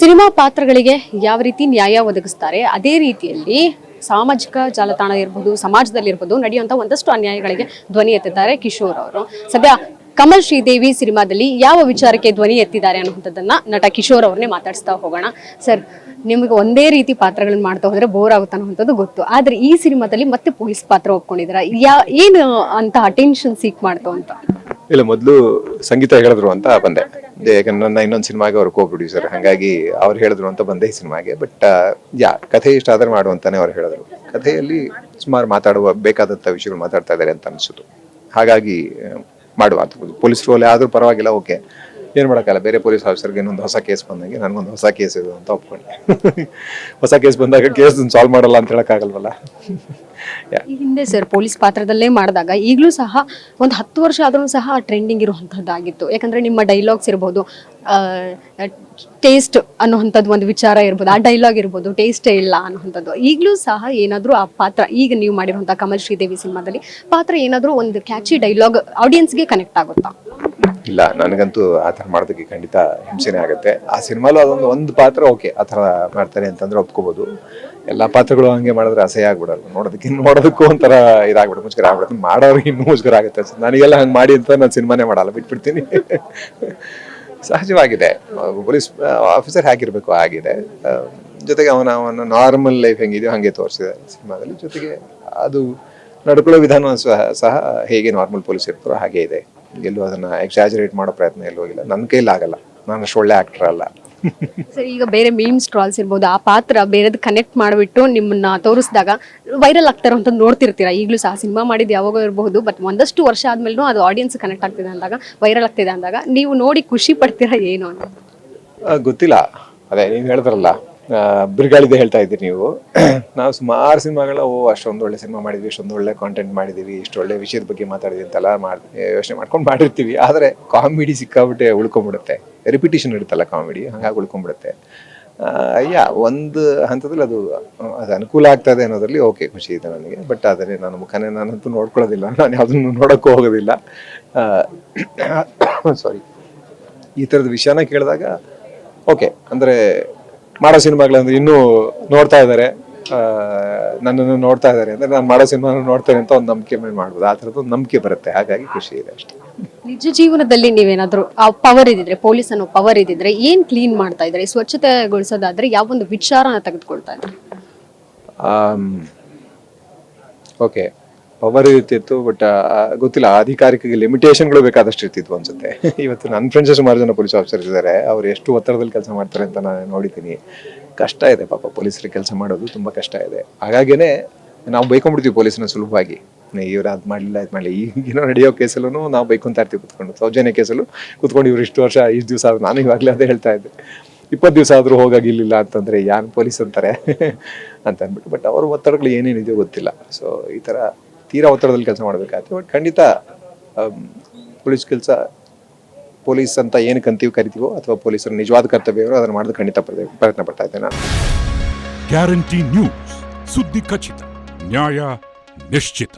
Cinema ಪಾತ್ರಗಳಿಗೆ ಯಾವ ರೀತಿ ನ್ಯಾಯ ಒದಗಿಸ್ತಾರೆ ಅದೇ ರೀತಿಯಲ್ಲಿ ಸಾಮಾಜಿಕ ಜಾಲತಾಣ ಇರ್ಬೋದು ಸಮಾಜದಲ್ಲಿರ್ಬೋದು ನಡೆಯುವಂಥ ಒಂದಷ್ಟು ಅನ್ಯಾಯಗಳಿಗೆ ಧ್ವನಿ ಎತ್ತಿದ್ದಾರೆ ಕಿಶೋರ್ ಅವರು. ಸದ್ಯ ಕಮಲ್ ಶ್ರೀದೇವಿ ಸಿನಿಮಾದಲ್ಲಿ ಯಾವ ವಿಚಾರಕ್ಕೆ ಧ್ವನಿ ಎತ್ತಿದ್ದಾರೆ ಅನ್ನುವಂಥದ್ದನ್ನ ನಟ ಕಿಶೋರ್ ಅವ್ರನ್ನೇ ಮಾತಾಡಿಸ್ತಾ ಹೋಗೋಣ. ಸರ್ ನಿಮಗೆ ಒಂದೇ ರೀತಿ ಪಾತ್ರಗಳನ್ನ ಮಾಡ್ತಾ ಹೋದ್ರೆ ಬೋರ್ ಆಗುತ್ತೆ ಅನ್ನುವಂಥದ್ದು ಗೊತ್ತು. ಆದ್ರೆ ಈ ಸಿನಿಮಾದಲ್ಲಿ ಮತ್ತೆ ಪೊಲೀಸ್ ಪಾತ್ರ ಒಪ್ಕೊಂಡಿದ್ದೀರ? ಯಾ ಏನು ಅಂತ ಅಟೆನ್ಷನ್ ಸೀಕ್ ಮಾಡ್ತು ಅಂತ? ಇಲ್ಲ ಮೊದಲು ಸಂಗೀತ ಹೇಳಿದ್ರು ಅಂತ ಬಂದೆ. ಯಾಕಂದ್ರೆ ನನ್ನ ಇನ್ನೊಂದು ಸಿನಿಮಾಗೆ ಅವ್ರು ಕೋ ಪ್ರೊಡ್ಯೂಸರ್ ಹಾಗಾಗಿ ಅವ್ರು ಹೇಳಿದ್ರು ಅಂತ ಬಂದೆ ಈ ಸಿನಿಮಾಗೆ. ಬಟ್ ಯಾ, ಕಥೆ ಇಷ್ಟ ಆದ್ರೆ ಮಾಡು ಅಂತಾನೆ ಅವ್ರು ಹೇಳಿದ್ರು. ಕಥೆಯಲ್ಲಿ ಸುಮಾರು ಮಾತಾಡುವ ಬೇಕಾದಂಥ ವಿಷಯಗಳು ಮಾತಾಡ್ತಾ ಇದ್ದಾರೆ ಅಂತ ಅನಿಸಿತು ಹಾಗಾಗಿ ಮಾಡುವ ಪೊಲೀಸ್ ರೋಲ್ ಆದ್ರೂ ಪರವಾಗಿಲ್ಲ, ಓಕೆ. ಏನು ಮಾಡೋಕ್ಕಲ್ಲ ಬೇರೆ ಪೊಲೀಸ್ ಆಫೀಸರ್ಗೆ ಇನ್ನೊಂದು ಹೊಸ ಕೇಸ್ ಬಂದಂಗೆ ನನಗೊಂದು ಹೊಸ ಕೇಸ್ ಇದು ಅಂತ ಒಪ್ಕೊಂಡೆ. ಹೊಸ ಕೇಸ್ ಬಂದಾಗ ಕೇಸ್ ಸಾಲ್ವ್ ಮಾಡಲ್ಲ ಅಂತ ಹೇಳೋಕ್ಕಾಗಲ್ವಲ್ಲ. ಈ ಹಿಂದೆ ಸರ್ ಪೊಲೀಸ್ ಪಾತ್ರದಲ್ಲೇ ಮಾಡಿದಾಗ ಈಗಲೂ ಸಹ ಒಂದು ಹತ್ತು ವರ್ಷ ಆದರೂ ಸಹ ಟ್ರೆಂಡಿಂಗ್ ಇರುವಂಥದ್ದಾಗಿತ್ತು ಯಾಕಂದ್ರೆ ನಿಮ್ಮ ಡೈಲಾಗ್ಸ್ ಇರ್ಬೋದು ಟೇಸ್ಟ್ ಅನ್ನುವಂಥದ್ದು ಒಂದು ವಿಚಾರ ಇರ್ಬೋದು, ಆ ಡೈಲಾಗ್ ಇರ್ಬೋದು ಟೇಸ್ಟೇ ಇಲ್ಲ ಅನ್ನುವಂಥದ್ದು. ಈಗಲೂ ಸಹ ಏನಾದರೂ ಆ ಪಾತ್ರ, ಈಗ ನೀವು ಮಾಡಿರುವಂಥ ಕಮಲ್ ಶ್ರೀದೇವಿ ಸಿನಿಮಾದಲ್ಲಿ ಪಾತ್ರ ಏನಾದರೂ ಒಂದು ಕ್ಯಾಚಿ ಡೈಲಾಗ್ ಆಡಿಯನ್ಸ್ಗೆ ಕನೆಕ್ಟ್ ಆಗುತ್ತಾ? ಇಲ್ಲ, ನನಗಂತೂ ಆ ಥರ ಮಾಡೋದಕ್ಕೆ ಖಂಡಿತ ಹಿಂಸೆನೇ ಆಗುತ್ತೆ. ಆ ಸಿನಿಮಾಲು ಅದೊಂದು ಒಂದು ಪಾತ್ರ ಓಕೆ, ಆ ಥರ ಮಾಡ್ತಾರೆ ಅಂತಂದ್ರೆ ಒಪ್ಕೋಬೋದು. ಎಲ್ಲ ಪಾತ್ರಗಳು ಹಂಗೆ ಮಾಡಿದ್ರೆ ಅಸಹ್ಯ ಆಗ್ಬಿಡಲ್ಲ ನೋಡೋದಕ್ಕೆ, ನೋಡೋದಕ್ಕೂ ಒಂಥರ ಇದಾಗ್ಬಿಡುತ್ತೆ ಮುಜುಗರ ಆಗ್ಬಿಡುತ್ತೆ ಮಾಡೋರಿಗೆ ಇನ್ನೂ ಮುಜುಗರ ಆಗುತ್ತೆ ನನಗೆಲ್ಲ ಹಂಗೆ ಮಾಡಿ ಅಂತ ನಾನು ಸಿನಿಮಾನೇ ಮಾಡಲ್ಲ, ಬಿಟ್ಬಿಡ್ತೀನಿ. ಸಹಜವಾಗಿದೆ. ಪೊಲೀಸ್ ಆಫೀಸರ್ ಹೇಗಿರಬೇಕು, ಆಗಿದೆ. ಜೊತೆಗೆ ಅವನ ಅವನ ನಾರ್ಮಲ್ ಲೈಫ್ ಹೆಂಗಿದೆಯೋ ಹಾಗೆ ತೋರಿಸಿದೆ ಸಿನಿಮಾದಲ್ಲಿ. ಜೊತೆಗೆ ಅದು ನಡ್ಕೊಳ್ಳೋ ವಿಧಾನ ಸಹ ಸಹ ಹೇಗೆ ನಾರ್ಮಲ್ ಪೊಲೀಸ್ ಇರ್ತಾರೋ ಹಾಗೆ ಇದೆ. ಎಲ್ಲೂ ಅದನ್ನ ಎಕ್ಸಾಜರೇಟ್ ಮಾಡೋ ಪ್ರಯತ್ನ ಎಲ್ಲೂ ಇಲ್ಲ ನನ್ನ ಕೈಲಿ ಆಗಲ್ಲ. ನಾನು ಅಷ್ಟು ಒಳ್ಳೆ ಆಕ್ಟರ್ ಅಲ್ಲ. ಸರ್ ಈಗ ಬೇರೆ ಮೀಮ್ಸ್ ಟ್ರಾಲ್ಸ್ ಇರ್ಬೋದು. ಆ ಪಾತ್ರ ಬೇರೆದ್ ಕನೆಕ್ಟ್ ಮಾಡಿಬಿಟ್ಟು ನಿಮ್ಮನ್ನ ತೋರಿಸಿದಾಗ ವೈರಲ್ ಆಗ್ತಾರೋ ಅಂತ ನೋಡ್ತಿರ್ತೀರಾ? ಈಗಲೂ ಸಹ ಸಿನಿಮಾ ಮಾಡಿದ್ದು ಯಾವಾಗ ಇರಬಹುದು ಬಟ್ ಒಂದಷ್ಟು ವರ್ಷ ಆದ್ಮೇಲೂ ಅದು ಆಡಿಯನ್ಸ್ ಕನೆಕ್ಟ್ ಆಗ್ತಿದೆ ಅಂದಾಗ ವೈರಲ್ ಆಗ್ತಿದೆ ಅಂದಾಗ ನೀವು ನೋಡಿ ಖುಷಿ ಪಡ್ತೀರಾ ಏನು ಅಂತ? ಗೊತ್ತಿಲ್ಲ. ಅದೇ ನೀವು ಹೇಳಿದ್ರಲ್ಲ. ಬಿರುಗಾಳಿದೆ ಹೇಳ್ತಾ ಇದ್ದೀರಿ ನೀವು. ನಾವು ಸುಮಾರು ಸಿನಿಮಾಗಳ, ಓ, ಅಷ್ಟೊಂದು ಒಳ್ಳೆ ಸಿನಿಮಾ ಮಾಡಿದ್ವಿ ಇಷ್ಟೊಂದು ಒಳ್ಳೆ ಕಾಂಟೆಂಟ್ ಮಾಡಿದ್ದೀವಿ ಇಷ್ಟು ಒಳ್ಳೆ ವಿಷಯದ ಬಗ್ಗೆ ಮಾತಾಡಿದ್ವಿ ಅಂತೆಲ್ಲ ಮಾಡಿ ಯೋಚನೆ ಮಾಡ್ಕೊಂಡು ಮಾಡಿರ್ತೀವಿ. ಆದರೆ ಕಾಮಿಡಿ ಸಿಕ್ಕಾಬಿಟ್ಟೆ ಉಳ್ಕೊಂಬಿಡುತ್ತೆ. ರಿಪಿಟೇಷನ್ ಇರುತ್ತಲ್ಲ ಕಾಮಿಡಿ ಹಾಗಾಗಿ ಉಳ್ಕೊಂಬಿಡುತ್ತೆ. ಅಯ್ಯ ಒಂದು ಹಂತದಲ್ಲಿ ಅದು ಅದು ಅನುಕೂಲ ಆಗ್ತದೆ ಅನ್ನೋದ್ರಲ್ಲಿ ಓಕೆ ಖುಷಿ ಇದೆ ನನಗೆ. ಬಟ್ ಅದನ್ನೇ ನಾನು ಮುಖನೇ ನಾನಂತೂ ನೋಡ್ಕೊಳ್ಳೋದಿಲ್ಲ. ನಾನು ಯಾವುದನ್ನು ನೋಡೋಕ್ಕೂ ಹೋಗೋದಿಲ್ಲ. ಸಾರಿ ಈ ಥರದ ವಿಷಯನ ಕೇಳಿದಾಗ ಓಕೆ ಅಂದರೆ ಮಾಡೋ ಸಿನಿಮಾಗಳಂದ್ರೆ ಇನ್ನೂ ನೋಡ್ತಾ ಇದ್ದಾರೆ. ನನ್ನನ್ನು ನೋಡ್ತಾ ಇದ್ದಾರೆ ಅಂದ್ರೆ ನಾನು ಮಾಡೋ ಸಿನಿಮಾ ನೋಡ್ತೇನೆ ಅಂತ ಒಂದು ನಂಬಿಕೆ ಮೇಲೆ ಮಾಡ್ಬೋದು. ಆ ಥರದ್ದು ಒಂದು ನಂಬಿಕೆ ಬರುತ್ತೆ. ಹಾಗಾಗಿ ಖುಷಿ ಇದೆ ಅಷ್ಟೇ. ನಿಜ ಜೀವನದಲ್ಲಿ ನೀವೇನಾದ್ರೂ ಆ ಪವರ್ ಇದ್ದಿದ್ರೆ ಪೊಲೀಸ್ ಅನ್ನೋ ಪವರ್ ಇದ್ದಿದ್ರೆ ಏನ್ ಕ್ಲೀನ್ ಮಾಡ್ತಾ ಇದ್ದಾರೆ? ಸ್ವಚ್ಛತೆಗೊಳಿಸೋದಾದ್ರೆ ಯಾವ ಒಂದು ವಿಚಾರನ ತೆಗೆದುಕೊಳ್ತಾ ಇದ್ದಾರೆ? ಓಕೆ ಪವರ್ ಇರ್ತಿತ್ತು ಬಟ್ ಗೊತ್ತಿಲ್ಲ ಅಧಿಕಾರಿಕ ಲಿಮಿಟೇಷನ್ಗಳು ಬೇಕಾದಷ್ಟು ಇರ್ತಿತ್ತು ಅನ್ಸುತ್ತೆ ಇವತ್ತು ನನ್ನ ಫ್ರೆಂಡ್ಸ್ ಸುಮಾರು ಜನ ಪೊಲೀಸ್ ಆಫೀಸರ್ ಇದ್ದಾರೆ ಅವ್ರು ಎಷ್ಟು ಒತ್ತಡದಲ್ಲಿ ಕೆಲಸ ಮಾಡ್ತಾರೆ ಅಂತ ನಾನು ನೋಡಿದ್ದೀನಿ. ಕಷ್ಟ ಇದೆ ಪಾಪ ಪೊಲೀಸರಿಗೆ ಕೆಲಸ ಮಾಡೋದು ತುಂಬ ಕಷ್ಟ ಇದೆ. ಹಾಗಾಗಿನೆ ನಾವು ಬೈಕೊಂಡ್ಬಿಡ್ತೀವಿ ಪೊಲೀಸನ್ನ ಸುಲಭವಾಗಿ. ಇವ್ರು ಅದು ಮಾಡಲಿಲ್ಲ, ಇದು ಮಾಡಲಿ ಈಗಿನ ನಡೆಯೋ ಕೇಸಲ್ಲೂ ನಾವು ಬೈಕೊಂತ ಇರ್ತೀವಿ ಕುತ್ಕೊಂಡು. ಸೌಜನ್ಯ ಕೇಸಲ್ಲೂ ಕುತ್ಕೊಂಡು ಇವ್ರು ಇಷ್ಟು ವರ್ಷ, ಇಷ್ಟು ದಿವಸ ಆದ್ರೂ ನಾನು ಇವಾಗಲೇ ಅದೇ ಹೇಳ್ತಾ ಇದ್ದೆ. ಇಪ್ಪತ್ತು ದಿವಸ ಆದರೂ ಹೋಗಾಗಿಲ್ಲ ಅಂತಂದ್ರೆ ಯಾರು ಪೊಲೀಸ್ ಅಂತಾರೆ? ಅಂತ ಅಂದ್ಬಿಟ್ಟು. ಬಟ್ ಅವ್ರ ಒತ್ತಡಗಳು ಏನೇನಿದೆಯೋ ಗೊತ್ತಿಲ್ಲ. ಸೊ ಈ ಥರ ತೀರಾ ಒತ್ತಡದಲ್ಲಿ ಕೆಲಸ ಮಾಡಬೇಕಾಗುತ್ತೆ. ಬಟ್ ಖಂಡಿತ ಪೊಲೀಸ್ ಕೆಲಸ, ಪೊಲೀಸ್ ಅಂತ ಏನು ಕಂತೀವಿ ಕರಿತೀವೋ ಅಥವಾ ಪೊಲೀಸರ ನಿಜವಾದ ಕರ್ತವ್ಯವೋ ಅದನ್ನು ಮಾಡೋದು ಖಂಡಿತ ಪ್ರಯ- ಪ್ರಯತ್ನ ಪಡ್ತಾ ಇದ್ದೆ ನಾನು. ಗ್ಯಾರಂಟಿ ನ್ಯೂಸ್ ಸುದ್ದಿ ಖಚಿತ, ನ್ಯಾಯ ನಿಶ್ಚಿತ.